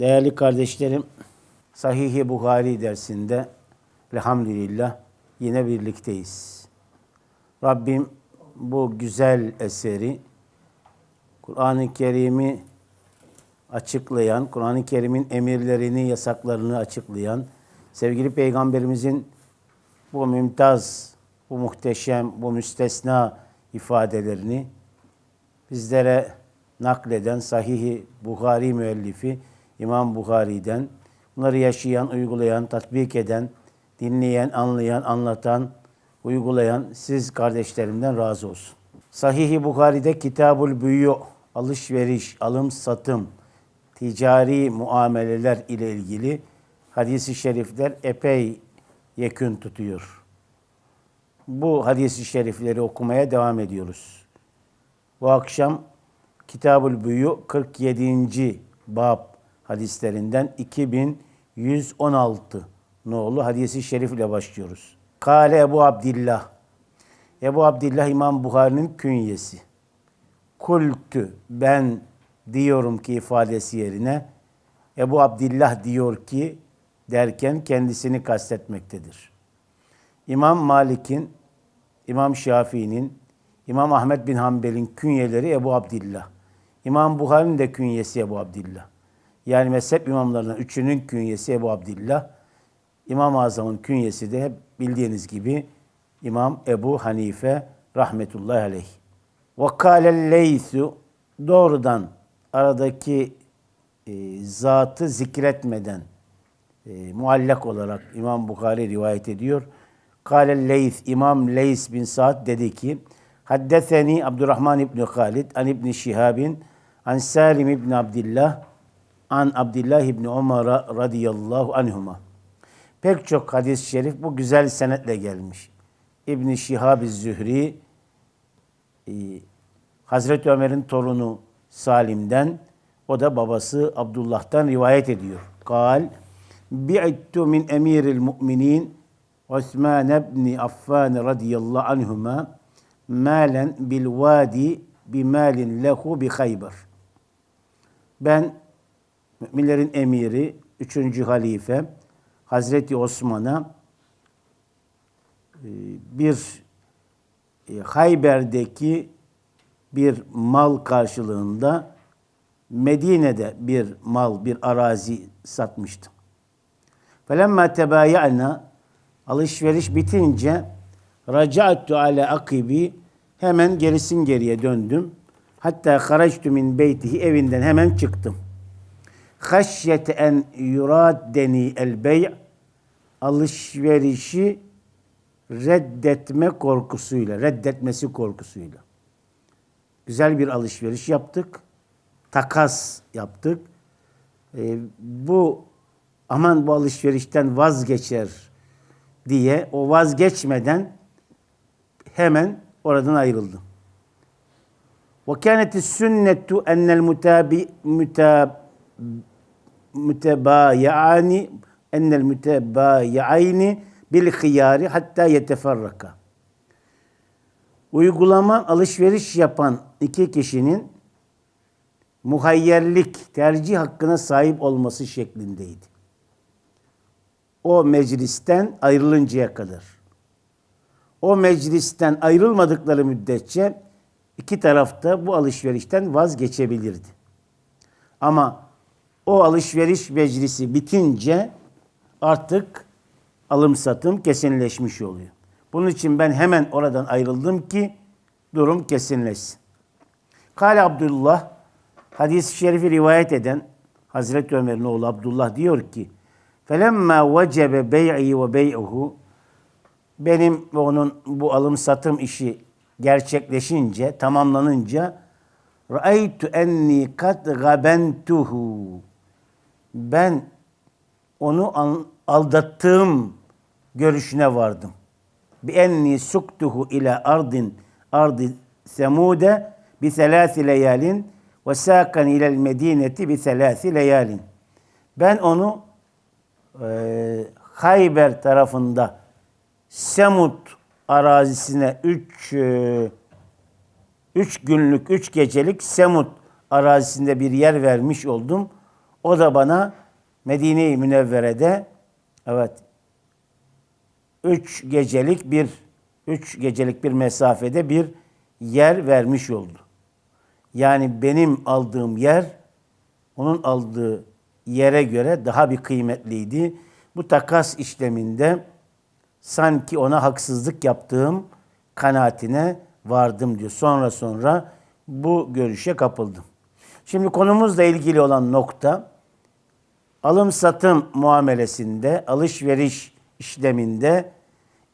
Değerli kardeşlerim, Sahih-i Buhari dersinde elhamdülillah yine birlikteyiz. Rabbim bu güzel eseri Kur'an-ı Kerim'i açıklayan, Kur'an-ı Kerim'in emirlerini, yasaklarını açıklayan, sevgili Peygamberimizin bu mümtaz, bu muhteşem, bu müstesna ifadelerini bizlere nakleden Sahih-i Buhari müellifi İmam Buhari'den bunları yaşayan, uygulayan, tatbik eden, dinleyen, anlayan, anlatan, uygulayan siz kardeşlerimden razı olsun. Sahih-i Buhari'de Kitabul Büyü, alışveriş, alım satım, ticari muameleler ile ilgili hadisi şerifler epey yekün tutuyor. Bu hadisi şerifleri okumaya devam ediyoruz. Bu akşam Kitabul Büyü 47. bab hadislerinden 2116 nolu hadisi şerif ile başlıyoruz. Kale Ebu Abdillah. Ebu Abdillah İmam Buhari'nin künyesi. Kultü ben diyorum ki ifadesi yerine Ebu Abdillah diyor ki derken kendisini kastetmektedir. İmam Malik'in, İmam Şafii'nin, İmam Ahmet bin Hanbel'in künyeleri Ebu Abdillah. İmam Buhari'nin de künyesi Ebu Abdillah. Yani mezhep imamlarından üçünün künyesi Ebu Abdillah. İmam-ı Azam'ın künyesi de hep bildiğiniz gibi İmam Ebu Hanife rahmetullahi aleyh. Vakale leysu doğrudan aradaki e, zatı zikretmeden e, muallak olarak İmam Bukhari rivayet ediyor. Kale Leys, İmam Leys bin Sa'd dedi ki, Haddeseni Abdurrahman İbni Halid, an İbni Şihabin, an Salim İbni Abdillah, an Abdullah İbni Ömer radıyallahu anhuma. Pek çok hadis-i şerif bu güzel senetle gelmiş. İbn Şihab Zühri e, Hazreti Ömer'in torunu Salim'den o da babası Abdullah'tan rivayet ediyor. Kal bi'ittu min emiril mu'minin Osman ibn Affan radıyallahu anhuma malen bil vadi bi malin lehu bi. Ben müminlerin emiri, üçüncü halife Hazreti Osman'a e, bir e, Hayber'deki bir mal karşılığında Medine'de bir mal, bir arazi satmıştım. Felemma tebaya'na alışveriş bitince raca'tu ala akibi hemen gerisin geriye döndüm. Hatta haractu min beytihi evinden hemen çıktım. Haşyete en yuraddeni el bey' alışverişi reddetme korkusuyla, reddetmesi korkusuyla. Güzel bir alışveriş yaptık. Takas yaptık. Ee, bu aman bu alışverişten vazgeçer diye o vazgeçmeden hemen oradan ayrıldım. Ve kânet sünnetu enel mutabi mutab mütebayani enel mütebayani bil hıyari hatta yeteferraka. Uygulama alışveriş yapan iki kişinin muhayyerlik, tercih hakkına sahip olması şeklindeydi. O meclisten ayrılıncaya kadar. O meclisten ayrılmadıkları müddetçe iki tarafta bu alışverişten vazgeçebilirdi. Ama o alışveriş meclisi bitince artık alım satım kesinleşmiş oluyor. Bunun için ben hemen oradan ayrıldım ki durum kesinleşsin. Kale Abdullah hadis-i şerifi rivayet eden Hazreti Ömer'in oğlu Abdullah diyor ki Felemma vecebe bey'i ve bey'uhu benim ve onun bu alım satım işi gerçekleşince, tamamlanınca Ra'aytu enni kad gabentuhu. Ben onu aldattığım görüşüne vardım. Bi enni suktuhu ila ardin ardi semude bi selasi leyalin ve sakan ilel medineti bi selasi leyalin. Ben onu e, Hayber tarafında Semut arazisine üç e, üç günlük, üç gecelik Semut arazisinde bir yer vermiş oldum. O da bana Medine-i Münevvere'de evet üç gecelik bir üç gecelik bir mesafede bir yer vermiş oldu. Yani benim aldığım yer onun aldığı yere göre daha bir kıymetliydi. Bu takas işleminde sanki ona haksızlık yaptığım kanaatine vardım diyor. Sonra sonra bu görüşe kapıldım. Şimdi konumuzla ilgili olan nokta alım satım muamelesinde, alışveriş işleminde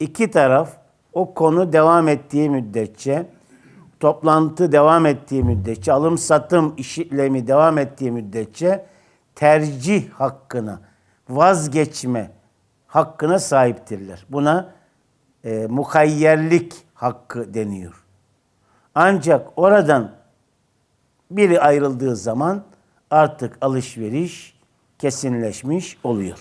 iki taraf o konu devam ettiği müddetçe, toplantı devam ettiği müddetçe, alım satım işlemi devam ettiği müddetçe tercih hakkına, vazgeçme hakkına sahiptirler. Buna e, mukayyerlik hakkı deniyor. Ancak oradan biri ayrıldığı zaman artık alışveriş kesinleşmiş oluyor.